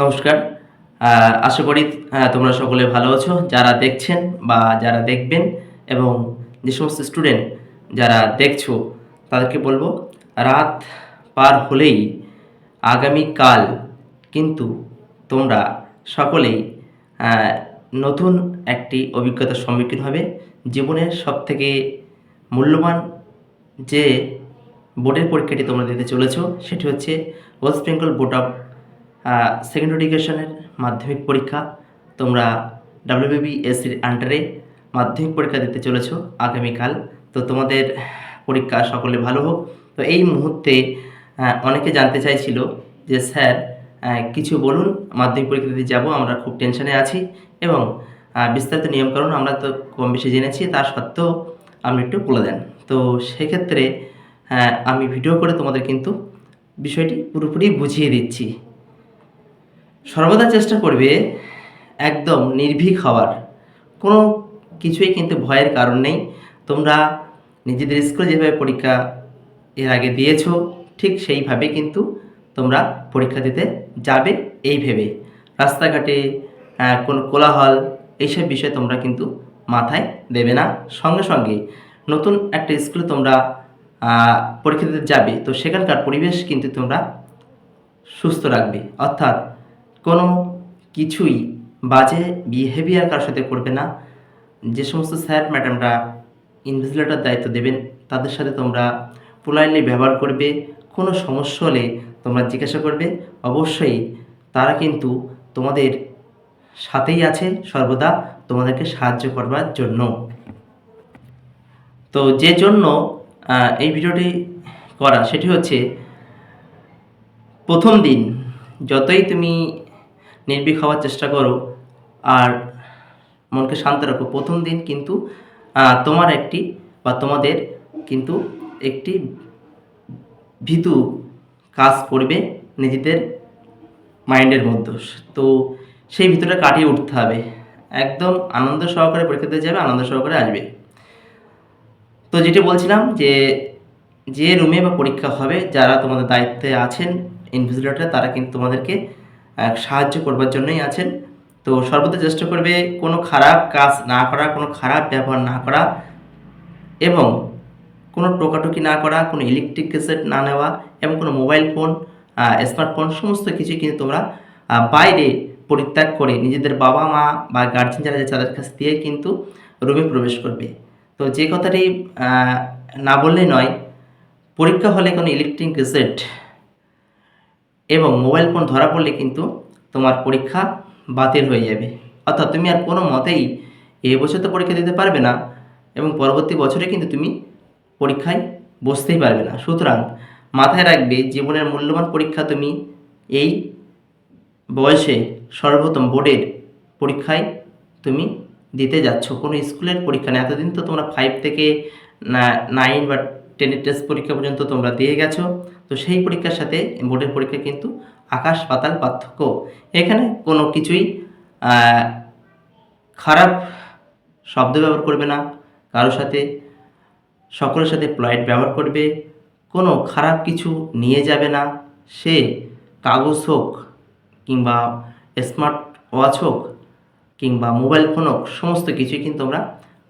নমস্কার। আশা করি তোমরা সকলে ভালো আছো, যারা দেখছেন বা যারা দেখবেন এবং যে সমস্ত স্টুডেন্ট যারা দেখছ, তাদেরকে বলব, রাত পার হলেই আগামীকাল কিন্তু তোমরা সকলেই নতুন একটি অভিজ্ঞতার সম্মুখীন হবে। জীবনের সবথেকে মূল্যবান যে বোর্ডের পরীক্ষাটি তোমরা দিতে চলেছো, সেটি হচ্ছে West Bengal board of secondary এডুকেশনের মাধ্যমিক পরীক্ষা তোমরা ডাব্লিউবিএসসির আন্ডারে মাধ্যমিক পরীক্ষা দিতে চলেছো আগামীকাল। তো তোমাদের পরীক্ষা সকলে ভালো হোক। তো এই মুহূর্তে অনেকে জানতে চাইছিল যে, স্যার কিছু বলুন, মাধ্যমিক পরীক্ষা দিতে যাব, আমরা খুব টেনশনে আছি এবং বিস্তারিত নিয়মকানুন আমরা তো কম বেশি জেনেছি, তা সত্ত্বেও আপনি একটু বলে দেন। তো সেক্ষেত্রে আমি ভিডিও করে তোমাদের কিন্তু বিষয়টি পুরোপুরি বুঝিয়ে দিচ্ছি। সর্বদা চেষ্টা করবে একদম নির্ভীক হওয়ার। কোনো কিছুই কিন্তু ভয়ের কারণ নেই। তোমরা নিজেদের স্কুলে যেভাবে পরীক্ষা এর আগে দিয়েছ, ঠিক সেইভাবে কিন্তু তোমরা পরীক্ষা দিতে যাবে এই ভেবে। রাস্তাঘাটে কোনো কোলাহল, এইসব বিষয় তোমরা কিন্তু মাথায় দেবে না। সঙ্গে সঙ্গে নতুন একটা স্কুলে তোমরা পরীক্ষা দিতে যাবে, তো সেখানকার পরিবেশ কিন্তু তোমরা সুস্থ রাখবে। অর্থাৎ কোনো কিছুই বাজে বিহেভিয়ার কারোর সাথে করবে না। যে সমস্ত স্যার ম্যাডামরা ইনভিজিলেটর দায়িত্ব দেবেন, তাদের সাথে তোমরা পোলাইটলি ব্যবহার করবে, কোনো সমস্যা হলে তোমরা জিজ্ঞাসা করবে। অবশ্যই তারা কিন্তু তোমাদের সাথেই আছে সর্বদা তোমাদেরকে সাহায্য করবার জন্য। তো যে জন্য এই ভিডিওটি করা, সেটি হচ্ছে প্রথম দিন, যতই তুমি নির্ভীক হওয়ার চেষ্টা করো আর মনকে শান্ত রাখো। প্রথম দিন কিন্তু তোমার একটি বা তোমাদের কিন্তু একটি ভীতু কাজ করবে নিজেদের মাইন্ডের মধ্যে। তো সেই ভিতরটা কাটিয়ে উঠতে হবে। একদম আনন্দ সহকারে পরীক্ষা দিতে যাবে, আনন্দ সহকারে আসবে। তো যেটি বলছিলাম যে যে রুমে বা পরীক্ষা হবে, যারা তোমাদের দায়িত্বে আছেন ইনভিজিলেটর তারা কিন্তু তোমাদেরকে সাহায্য করবার জন্যই আছেন। তো সর্বদা চেষ্টা করবে কোনো খারাপ কাজ না করা, কোনো খারাপ ব্যবহার না করা এবং কোনো টোকাটুকি না করা, কোনো ইলেকট্রিক ক্যাসেট না নেওয়া এবং কোনো মোবাইল ফোন স্মার্টফোন সমস্ত কিছুই কিন্তু তোমরা বাইরে পরিত্যাগ করে নিজেদের বাবা মা বা গার্জেন যারা আছে তাদের কাছ দিয়ে কিন্তু রুমে প্রবেশ করবে। তো যে কথাটি না বললেই নয়, পরীক্ষা হলে কোনো ইলেকট্রিক ক্যাসেট এবং মোবাইল ফোন ধরা পড়লে কিন্তু তোমার পরীক্ষা বাতিল হয়ে যাবে। অর্থাৎ তুমি আর কোনো মতেই এই বছর তো পরীক্ষা দিতে পারবে না এবং পরবর্তী বছরে কিন্তু তুমি পরীক্ষায় বসতেই পারবে না। সুতরাং মাথায় রাখবে, জীবনের মূল্যবান পরীক্ষা তুমি এই বয়সে সর্বপ্রথম বোর্ডের পরীক্ষায় তুমি দিতে যাচ্ছ। কোনো স্কুলের পরীক্ষা না এতদিন তো তোমরা ফাইভ থেকে নাইন বা টেনের টেস্ট পরীক্ষা পর্যন্ত তোমরা দিয়ে গেছো। তো সেই পরীক্ষার সাথে বোর্ডের পরীক্ষা কিন্তু আকাশ পাতাল পার্থক্য। এখানে কোনো কিছুই খারাপ শব্দ ব্যবহার করবে না কারোর সাথে, সকলের সাথে প্লয়েট ব্যবহার করবে, কোনো খারাপ কিছু নিয়ে যাবে না, সে কাগজ হোক কিংবা স্মার্ট ওয়াচ হোক কিংবা মোবাইল ফোন হোক, সমস্ত কিছুই কিন্তু আমরা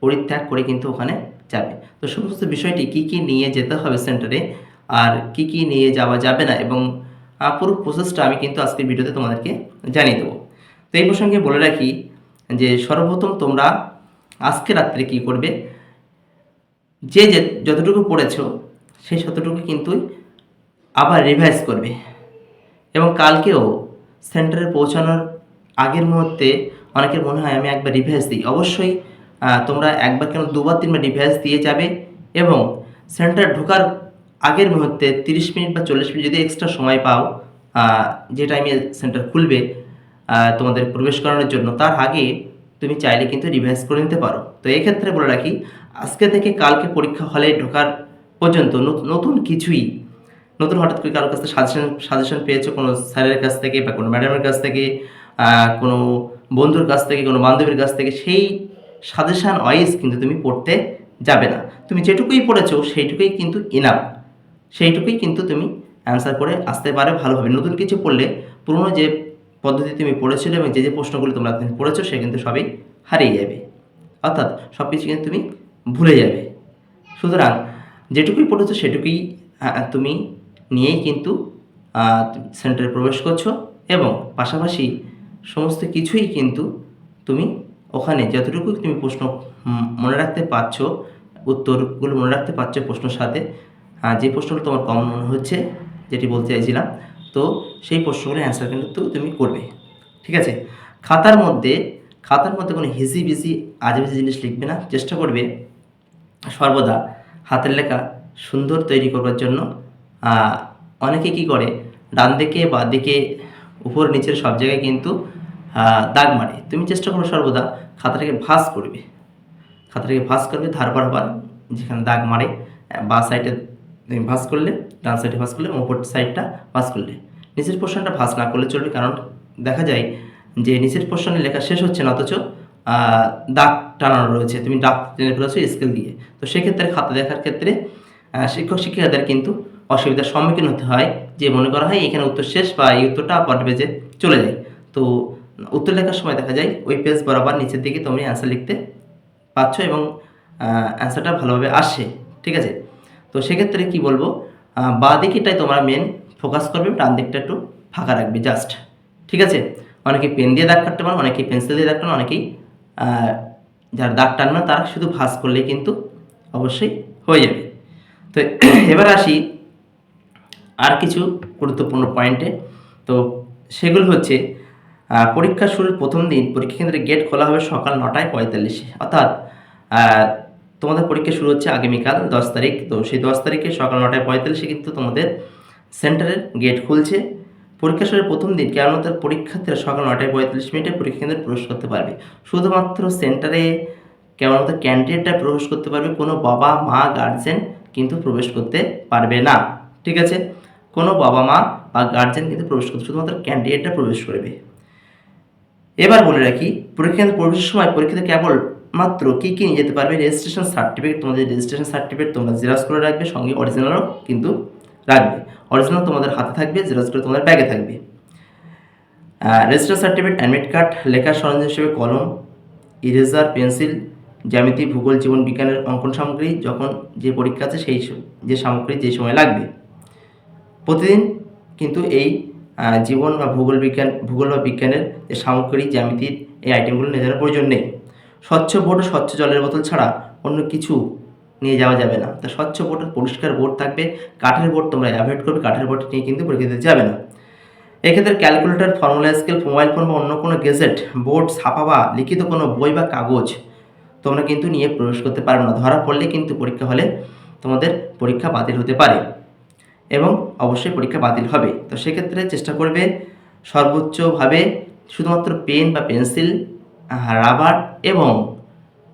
পরিত্যাগ করে কিন্তু ওখানে যাবে। তো সমস্ত বিষয়টি কি কি নিয়ে যেতে হবে সেন্টারে আর কি কি নিয়ে যাওয়া যাবে না এবং পুরো প্রসেসটা আমি কিন্তু আজকের ভিডিওতে তোমাদেরকে জানিয়ে দেবো। তো এই প্রসঙ্গে বলে রাখি যে, সর্বপ্রথম তোমরা আজকে রাত্রে কি করবে? যে যে যতটুকু পড়েছ, সেই ততটুকু কিন্তু আবার রিভাইজ করবে। এবং কালকেও সেন্টারে পৌঁছানোর আগের মুহূর্তে অনেকের মনে হয় আমি একবার রিভাইজ দিই। অবশ্যই তোমরা একবার কেন দুবার তিনবার রিভাইজ দিয়ে যাবে এবং সেন্টার ঢোকার আগের মুহূর্তে তিরিশ মিনিট বা চল্লিশ মিনিট যদি এক্সট্রা সময় পাও যে টাইমে সেন্টার খুলবে তোমাদের প্রবেশ করানোর জন্য, তার আগে তুমি চাইলে কিন্তু রিভাইজ করে নিতে পারো। তো এক্ষেত্রে বলে রাখি, আজকে থেকে কালকে পরীক্ষা হলে ঢোকার পর্যন্ত নত- নতুন কিছুই, নতুন হঠাৎ করে কারোর কাছ থেকে সাজেশন সাজেশন পেয়েছ কোনো স্যারের কাছ থেকে বা কোনো ম্যাডামের কাছ থেকে কোনো বন্ধুর কাছ থেকে, কোনো বান্ধবীর কাছ থেকে, সেই সাজেশান ওয়াইজ কিন্তু তুমি পড়তে যাবে না। তুমি যেটুকুই পড়েছো, সেইটুকুই কিন্তু ইনাফ সেইটুকুই কিন্তু তুমি অ্যান্সার করে আসতে পারে ভালোভাবে নতুন কিছু পড়লে পুরনো যে পদ্ধতি তুমি পড়েছিলে এবং যে যে প্রশ্নগুলো তোমরা পড়েছো, সে কিন্তু সবই হারিয়ে যাবে। অর্থাৎ সব কিছু কিন্তু তুমি ভুলে যাবে। সুতরাং যেটুকুই পড়েছো, সেটুকুই তুমি নিয়েই কিন্তু সেন্টারে প্রবেশ করছ এবং পাশাপাশি সমস্ত কিছুই কিন্তু তুমি ওখানে যতটুকু তুমি প্রশ্ন মনে রাখতে পারছ, উত্তরগুলো মনে রাখতে পারছ প্রশ্নের সাথে যে প্রশ্নগুলো তোমার কমন মনে হচ্ছে, যেটি বলতে চাইছিলাম, তো সেই প্রশ্নগুলো অ্যান্সার কিন্তু তুমি করবে। ঠিক আছে? খাতার মধ্যে খাতার মধ্যে কোনো হিজি বিজি আজেবাজে জিনিস লিখবে না, চেষ্টা করবে সর্বদা হাতের লেখা সুন্দর তৈরি করবার জন্য। অনেকে কি করে, ডান দিকে বা দিকে উপর নিচের সব জায়গায় কিন্তু দাগ মারে। তুমি চেষ্টা করো সর্বদা খাতাটাকে ভাঁজ করবে। খাতাটাকে ভাঁজ করবে, ধার বারবার যেখানে দাগ মারে, বা সাইডে তুমি ভাঁজ করলে, ডান সাইডে ভাঁজ করলে উপর সাইডটা ভাঁজ করলে। নিচের পোর্শনটা ভাঁজ না করলে চলবে কারণ দেখা যায় যে নিচের পোর্শনে লেখা শেষ হচ্ছে না, অথচ দাগ টানানো রয়েছে। তুমি দাগ টেনে ফেলেছো স্কেল দিয়ে। তো সেক্ষেত্রে খাতা দেখার ক্ষেত্রে শিক্ষক শিক্ষিকাদের কিন্তু অসুবিধার সম্মুখীন হতে হয় যে মনে করা হয় এখানে উত্তর শেষ বা এই উত্তরটা পর পেজে চলে যায়। তো উত্তর লেখার সময় দেখা যায় ওই পেজ বরাবর নিচের দিকে তুমি অ্যান্সার লিখতে পাচ্ছ এবং অ্যান্সারটা ভালোভাবে আসে। ঠিক আছে? তো সেক্ষেত্রে কি বলব? বাঁ দিকেটাই তোমার মেন ফোকাস করবে ডান দিকটা একটু ফাঁকা রাখবে জাস্ট ঠিক আছে? অনেকে পেন দিয়ে দাগ কাটতে পারো, অনেকেই পেন্সিল দিয়ে দাগ টানো অনেকেই যারা দাগ টানবে না, তারা শুধু ভাঁজ করলেই কিন্তু অবশ্যই হয়ে যাবে। তো এবার আসি আর কিছু গুরুত্বপূর্ণ পয়েন্টে তো সেগুলো হচ্ছে পরীক্ষা শুরুর প্রথম দিন, পরীক্ষা কেন্দ্রে গেট খোলা হবে সকাল নটায় পঁয়তাল্লিশে। অর্থাৎ তোমাদের পরীক্ষা শুরু হচ্ছে আগামীকাল দশ তারিখ। তো সেই দশ তারিখে সকাল নটায় পঁয়তাল্লিশে কিন্তু তোমাদের সেন্টারের গেট খুলছে। পরীক্ষা শুরুর প্রথম দিন কেননা পরীক্ষার্থীরা সকাল নটায় পঁয়তাল্লিশ মিনিটে পরীক্ষা কেন্দ্রে প্রবেশ করতে পারবে। শুধুমাত্র সেন্টারে কেবলমাত্র ক্যান্ডিডেটটা প্রবেশ করতে পারবে। কোনো বাবা, মা গার্জেন কিন্তু প্রবেশ করতে পারবে না। ঠিক আছে? কোনো বাবা, মা বা গার্জেন কিন্তু প্রবেশ করতে শুধুমাত্র ক্যান্ডিডেটটা প্রবেশ করবে। এবার বলে রাখি, পরীক্ষা কেন্দ্রে প্রবেশের সময় পরীক্ষাতে কেবল মাত্র কী কী নিয়ে যেতে পারবে রেজিস্ট্রেশন সার্টিফিকেট তোমাদের রেজিস্ট্রেশন সার্টিফিকেট তোমরা জেরক্স করে রাখবে, সঙ্গে অরিজিনালও কিন্তু রাখবে। অরিজিনাল তোমাদের হাতে থাকবে জেরক্স করে তোমাদের ব্যাগে থাকবে। রেজিস্ট্রেশন সার্টিফিকেট অ্যাডমিট কার্ড লেখার সরঞ্জাম হিসেবে কলম ইরেজার পেন্সিল জ্যামিতি, ভূগোল, জীবন বিজ্ঞানের অঙ্কন সামগ্রী, যখন যে পরীক্ষা আছে সেই যে সামগ্রী যে সময় লাগবে। প্রতিদিন কিন্তু এই জীবন বা ভূগোল বিজ্ঞান ভূগোল বা বিজ্ঞানের যে সামগ্রী, জ্যামিতির এই আইটেমগুলো নিয়ে যাওয়ার প্রয়োজন নেই। স্বচ্ছ বোর্ড ও স্বচ্ছ জলের বোতল ছাড়া অন্য কিছু নিয়ে যাওয়া যাবে না। তা স্বচ্ছ বোর্ড পরিষ্কার বোর্ড থাকবে। কাঠের বোর্ড তোমরা অ্যাভয়েড করবে, কাঠের বোর্ড নিয়ে কিন্তু পরীক্ষা যাবে না। এক্ষেত্রে calculator formula scale mobile phone বা অন্য কোনো গেজেট বোর্ড ছাপা বা লিখিত কোনো বই বা কাগজ তোমরা কিন্তু নিয়ে প্রবেশ করতে পারবে না। ধরা পড়লে কিন্তু পরীক্ষা হলে তোমাদের পরীক্ষা বাতিল হতে পারে এবং অবশ্যই পরীক্ষা বাতিল হবে। তো সেক্ষেত্রে চেষ্টা করবে সর্বোচ্চভাবে শুধুমাত্র পেন বা পেন্সিল রাবার এবং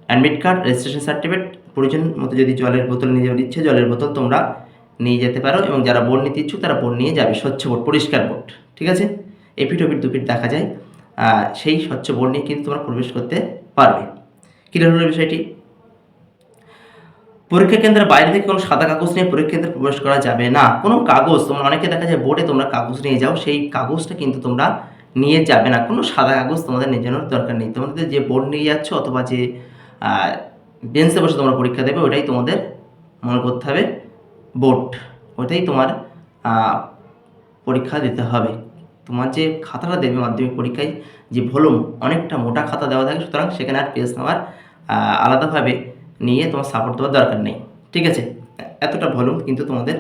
অ্যাডমিট কার্ড, রেজিস্ট্রেশন সার্টিফিকেট, প্রয়োজন মতো যদি জলের বোতল নিয়ে যাওয়ার ইচ্ছে, জলের বোতল তোমরা নিয়ে যেতে পারো এবং যারা বোর্ড নিতে ইচ্ছুক, তারা বোর্ড নিয়ে যাবে স্বচ্ছ বোর্ড, পরিষ্কার বোর্ড, ঠিক আছে? এপিট ওপিট দুপিট দেখা যায় সেই স্বচ্ছ বোর্ড নিয়ে কিন্তু তোমরা প্রবেশ করতে পারবে। ক্লিয়ার হলো বিষয়টি? পরীক্ষা কেন্দ্রের বাইরে থেকে কোনো সাদা কাগজ নিয়ে পরীক্ষা কেন্দ্রে প্রবেশ করা যাবে না। কোনো কাগজ, তোমরা, অনেকে দেখা যায় বোর্ডে তোমরা কাগজ নিয়ে যাও, সেই কাগজটা কিন্তু তোমরা নিয়ে যাবে না। কোনো সাদা কাগজ তোমাদের নিয়ে যাওয়ার দরকার নেই। তোমাদের যে বোর্ড নিয়ে যাচ্ছ অথবা যে বেঞ্চে বসে তোমরা পরীক্ষা দেবে, ওটাই তোমাদের মনে করতে হবে বোর্ড ওটাই তোমার পরীক্ষা দিতে হবে। তোমার যে খাতাটা দেবে মাধ্যমিক পরীক্ষায় যে ভলুম অনেকটা মোটা খাতা দেওয়া থাকে, সুতরাং সেখানে আর পেজ নেওয়ার আলাদাভাবে নিয়ে তোমার সাপোর্ট দেওয়ার দরকার নেই। ঠিক আছে? এতটা ভলুম কিন্তু তোমাদের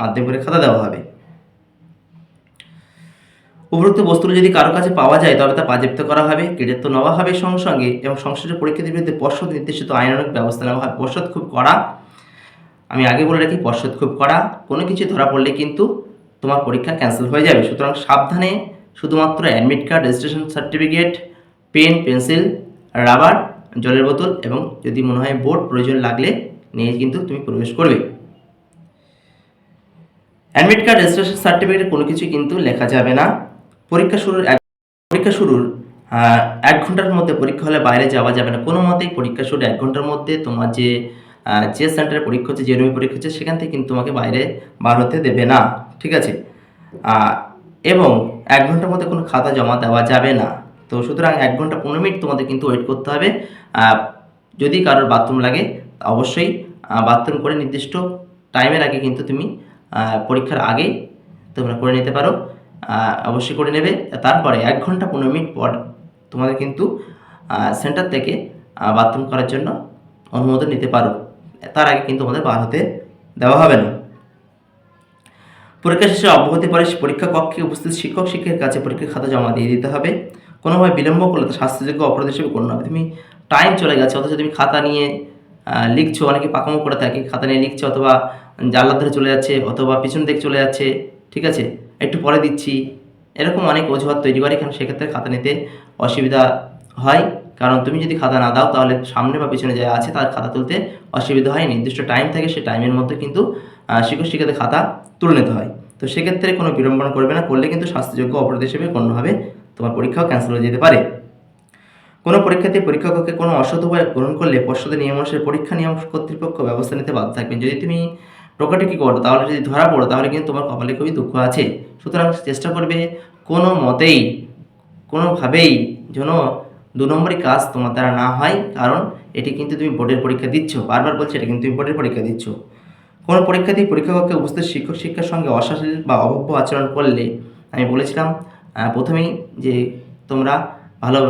মাধ্যমিক পরীক্ষা খাতা দেওয়া হবে। উপরোক্ত বস্তুগুলো যদি কারও কাছে পাওয়া যায় তবে তা বাজেপ্ত করা হবে কৃতিত্ব নেওয়া হবে সঙ্গে সঙ্গে এবং সংশ্লিষ্ট পরীক্ষার বিরুদ্ধে পর্ষদ নির্দেশিত আইনানুগ ব্যবস্থা নেওয়া হবে। পর্ষদ খুব কড়া। আমি আগে বলে রাখি, পর্ষদ খুব কড়া। কোনো কিছু ধরা পড়লে কিন্তু তোমার পরীক্ষা ক্যান্সেল হয়ে যাবে। সুতরাং সাবধানে শুধুমাত্র admit card registration certificate pen pencil rubber জলের বোতল এবং যদি মনে হয় বোর্ড প্রয়োজন লাগলে নিয়ে কিন্তু তুমি প্রবেশ করবে। অ্যাডমিট কার্ড রেজিস্ট্রেশন সার্টিফিকেটে কোনো কিছু কিন্তু লেখা যাবে না। পরীক্ষা শুরুর এক পরীক্ষা শুরুর এক ঘণ্টার মধ্যে পরীক্ষা হলে বাইরে যাওয়া যাবে না। কোনো মতেই পরীক্ষা শুরু এক ঘণ্টার মধ্যে তোমার যে যে সেন্টারে পরীক্ষা হচ্ছে, যে রুমে পরীক্ষা হচ্ছে, সেখান থেকে কিন্তু তোমাকে বাইরে বার হতে দেবে না। ঠিক আছে? এবং এক ঘণ্টার মধ্যে কোনো খাতা জমা দেওয়া যাবে না। তো সুতরাং এক ঘণ্টা পনেরো মিনিট তোমাদের কিন্তু ওয়েট করতে হবে। যদি কারোর বাথরুম লাগে, অবশ্যই বাথরুম করে নির্দিষ্ট টাইমের আগে কিন্তু তুমি পরীক্ষার আগেই তোমরা করে নিতে পারো। অবশ্যই করে নেবে। তারপরে এক ঘণ্টা পনেরো মিনিট পর তোমাদের কিন্তু সেন্টার থেকে বাথরুম করার জন্য অনুমোদন নিতে পারো। তার আগে কিন্তু তোমাদের বার হতে দেওয়া হবে না। পরীক্ষা শেষে অব্যাহতি পরে পরীক্ষা কক্ষে উপস্থিত শিক্ষক, শিক্ষকের কাছে পরীক্ষার খাতা জমা দিয়ে দিতে হবে। কোনোভাবে বিলম্ব করলে তা শাস্তিযোগ্য অপরাধ হিসেবে গণ্য হবে। তুমি টাইম চলে গেছে, অথচ তুমি খাতা নিয়ে লিখছো, অনেকে পাকামো করে থাকে, খাতা নিয়ে লিখছে অথবা জানলার ধরে চলে যাচ্ছে, অথবা পিছন দিকে চলে যাচ্ছে, ঠিক আছে? একটু পরে দিচ্ছি। এরকম অনেক অজুহাত তৈরি করে এখানে, সেক্ষেত্রে খাতা নিতে অসুবিধা হয়। কারণ তুমি যদি খাতা না দাও, তাহলে সামনে বা পিছনে যা আছে, তার খাতা তুলতে অসুবিধা হয়। নির্দিষ্ট টাইম থাকে সেই টাইমের মধ্যে কিন্তু শিক্ষক শিক্ষকের খাতা তুলে নিতে হয়। তো সেক্ষেত্রে কোনো বিড়ম্বনা করবে না। করলে কিন্তু শাস্তিযোগ্য অপরাধ হিসেবে হবে। তোমার পরীক্ষাও ক্যান্সেল হয়ে যেতে পারে। কোনো পরীক্ষাতে পরীক্ষা কক্ষে কোনো অসৎ উপায় গ্রহণ করলে পর্ষদের নিয়ম অনুসারে পরীক্ষা নিয়ম কর্তৃপক্ষ ব্যবস্থা নিতে বাধ্য থাকবেন। যদি তুমি প্রকাটিকি করো তাহলে যদি ধরা পড়ো, তাহলে কিন্তু তোমার কপালে খুবই দুঃখ আছে। সুতরাং চেষ্টা করবে কোনো মতেই, কোনোভাবেই যেন দু নম্বরই কাজ তোমার দ্বারা না হয়, কারণ এটি কিন্তু তুমি বোর্ডের পরীক্ষা দিচ্ছ। বারবার বলছি, এটা কিন্তু তুমি বোর্ডের পরীক্ষা দিচ্ছ। কোনো পরীক্ষার্থী পরীক্ষা কক্ষে উপস্থিত শিক্ষক, শিক্ষার সঙ্গে অশালীন বা অভব্য আচরণ করলে, আমি বলেছিলাম প্রথমেই যে তোমরা ভালো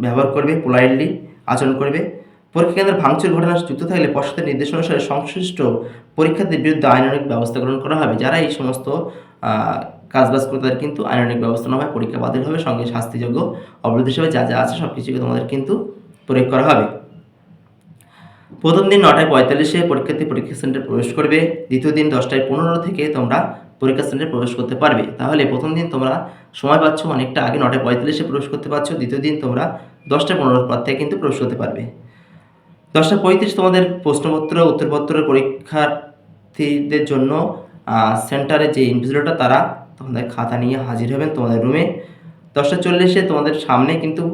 ব্যবহার করবে পোলাইটলি আচরণ করবে পরীক্ষা কেন্দ্রে ভাঙচুর ঘটনা যুক্ত থাকলে পর্ষদের নির্দেশ অনুসারে সংশ্লিষ্ট পরীক্ষার্থীর বিরুদ্ধে আইনানুগ ব্যবস্থা গ্রহণ করা হবে। যারা এই সমস্ত কাজবাজ করে তাদের কিন্তু আইনানুগ ব্যবস্থা নেওয়া হয় পরীক্ষা বাতিল হবে, সঙ্গে শাস্তিযোগ্য অবরোধ হিসেবে যা যা আছে সব কিছুকে তোমাদের কিন্তু প্রয়োগ করা হবে। প্রথম দিন নটায় পঁয়তাল্লিশে পরীক্ষার্থী পরীক্ষা সেন্টারে প্রবেশ করবে। দ্বিতীয় দিন দশটায় পনেরো থেকে তোমরা পরীক্ষা সেন্টারে প্রবেশ করতে পারবে। তাহলে প্রথম দিন তোমরা সময় পাচ্ছ অনেকটা আগে নটায় পঁয়তাল্লিশে প্রবেশ করতে পারছ। দ্বিতীয় দিন তোমরা দশটা পনেরোর পর থেকে কিন্তু প্রবেশ করতে পারবে। দশটা পঁয়ত্রিশ তোমাদের প্রশ্নপত্র উত্তরপত্রের পরীক্ষার্থীদের জন্য সেন্টারে যে ইনভিজিলেটর তারা তোমাদের খাতা নিয়ে হাজির হবেন তোমাদের রুমে। দশটা চল্লিশে তোমাদের সামনে কিন্তু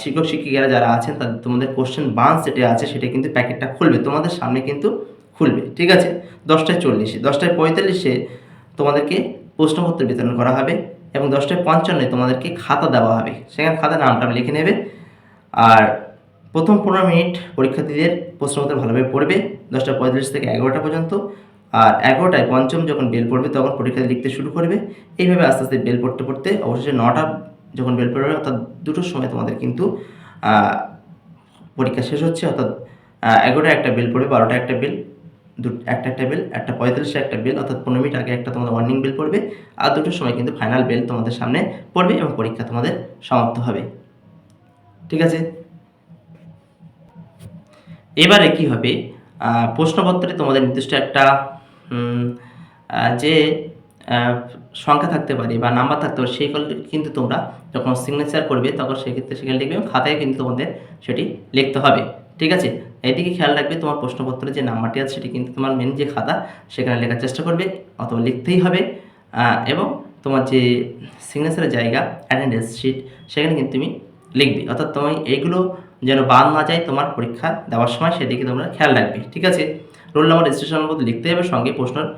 শিক্ষক, শিক্ষিকারা যারা আছেন, তাদের তোমাদের কোশ্চেন বান্স যেটা আছে, সেটা কিন্তু প্যাকেটটা খুলবে, তোমাদের সামনে কিন্তু খুলবে, ঠিক আছে? দশটায় চল্লিশে দশটায় পঁয়তাল্লিশে তোমাদেরকে প্রশ্নপত্র বিতরণ করা হবে এবং দশটায় পঞ্চান্নে তোমাদেরকে খাতা দেওয়া হবে। সেখানে খাতা নামটা লিখে নেবে। আর প্রথম পনেরো মিনিট পরীক্ষার্থীদের প্রশ্নপত্র ভালোভাবে পড়বে, দশটা পঁয়তাল্লিশ থেকে এগারোটা পর্যন্ত। আর এগারোটায় পঞ্চম যখন বেল পড়বে, তখন পরীক্ষা লিখতে শুরু করবে। এইভাবে আস্তে আস্তে বেল পড়তে পড়তে অবশেষে নটা যখন বেল পড়বে, অর্থাৎ দুটোর সময় তোমাদের কিন্তু পরীক্ষা শেষ হচ্ছে। অর্থাৎ এগারোটা একটা বেল পড়বে বারোটা একটা বেল দু, একটা একটা বেল একটা পঁয়তাল্লিশে একটা বেল অর্থাৎ পনেরো মিনিট আগে একটা তোমাদের ওয়ার্নিং বেল পড়বে। আর দুটোর সময় কিন্তু ফাইনাল বেল তোমাদের সামনে পড়বে এবং পরীক্ষা তোমাদের সমাপ্ত হবে। ঠিক আছে? এবারে কি হবে? প্রশ্নপত্রে তোমাদের নির্দিষ্ট একটা যে সংখ্যা থাকতে পারে বা নাম্বার থাকতে পারে সেইগুলো কিন্তু তোমরা যখন সিগনেচার করবে, তখন সেক্ষেত্রে সেখানে লিখবে এবং খাতায় কিন্তু তোমাদের সেটি লিখতে হবে। ঠিক আছে? এদিকে খেয়াল রাখবে, তোমার প্রশ্নপত্রের যে নাম্বারটি আছে, সেটি কিন্তু তোমার মেন যে খাতা, সেখানে লেখার চেষ্টা করবে, অথবা লিখতেই হবে। এবং তোমার যে সিগনেচারের জায়গা অ্যাটেন্ডেন্স শিট সেখানে কিন্তু তুমি লিখবে। অর্থাৎ তুমি এইগুলো যেন বাদ না যায় তোমার পরীক্ষা দেওয়ার সময় সেদিকে তোমরা খেয়াল রাখবে, ঠিক আছে? রোল নাম্বার রেজিস্ট্রেশন নম্বর লিখতে হবে, সঙ্গে প্রশ্নের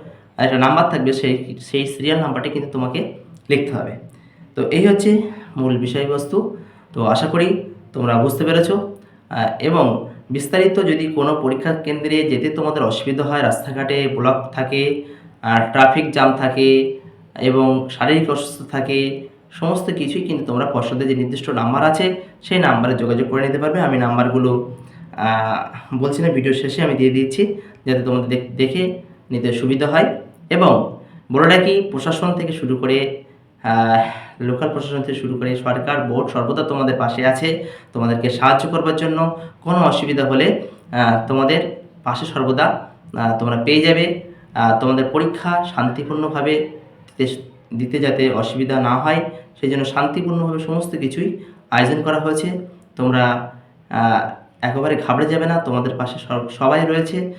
একটা নাম্বার থাকবে, সেই সেই সিরিয়াল নাম্বারটি কিন্তু তোমাকে লিখতে হবে। তো এই হচ্ছে মূল বিষয়বস্তু। তো আশা করি তোমরা বুঝতে পেরেছ। এবং বিস্তারিত যদি কোনো পরীক্ষা কেন্দ্রে যেতে তোমাদের অসুবিধা হয়, রাস্তাঘাটে ব্লক থাকে ট্রাফিক জ্যাম থাকে, এবং শারীরিক অসুস্থ থাকে সমস্ত কিছুই কিন্তু তোমরা পর্ষদের যে নির্দিষ্ট নাম্বার আছে, সেই নাম্বারে যোগাযোগ করে নিতে পারবে। আমি নাম্বারগুলো বলছি না ভিডিও শেষে আমি দিয়ে দিচ্ছি, যাতে তোমাদের দেখে নিতে সুবিধা হয়। এবং বলে রাখি, প্রশাসন থেকে শুরু করে লোকাল প্রশাসন থেকে শুরু করে সরকার বোর্ড সর্বদা তোমাদের পাশে আছে, তোমাদেরকে সাহায্য করবার জন্য। কোনো অসুবিধা হলে তোমাদের পাশে সর্বদা তোমরা পেয়ে যাবে। তোমাদের পরীক্ষা শান্তিপূর্ণভাবে দিতে যাতে অসুবিধা না হয় সেই জন্য শান্তিপূর্ণভাবে সমস্ত কিছুই আয়োজন করা হয়েছে। তোমরা একেবারে ঘাবড়ে যাবে না তোমাদের পাশে সব- সবাই রয়েছে।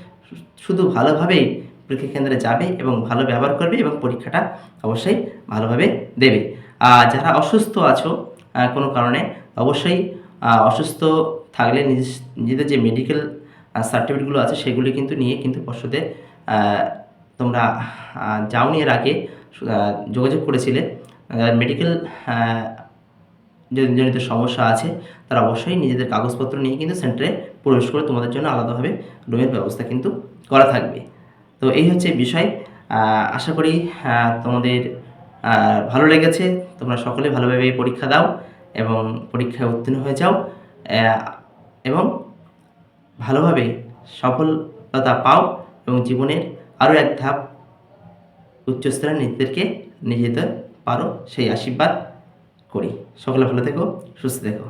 শুধু ভালোভাবেই পরীক্ষা কেন্দ্রে যাবে এবং ভালো ব্যবহার করবে এবং পরীক্ষাটা অবশ্যই ভালোভাবে দেবে। আর যারা অসুস্থ আছো কোনো কারণে অবশ্যই অসুস্থ থাকলে নিজেদের যে মেডিকেল সার্টিফিকেটগুলো আছে সেগুলি কিন্তু নিয়ে কিন্তু আহ, তোমরা যাও এর আগে। যোগাযোগ করেছিলে মেডিকেল জনিত সমস্যা আছে, তারা অবশ্যই নিজেদের কাগজপত্র নিয়ে কিন্তু সেন্টারে প্রবেশ করে তোমাদের জন্য আলাদাভাবে রুমের ব্যবস্থা কিন্তু করা থাকবে। তো এই হচ্ছে বিষয়। আশা করি তোমাদের ভালো লেগেছে। তোমরা সকলে ভালোভাবে পরীক্ষা দাও এবং পরীক্ষায় উত্তীর্ণ হয়ে যাও। এবং ভালোভাবে সফলতা পাও এবং জীবনের আরও এক ধাপ উচ্চস্তরে নিজেদেরকে নিয়ে যেতে পারো সেই আশীর্বাদ করি। সকলে ভালো থেকো সুস্থ থেকো।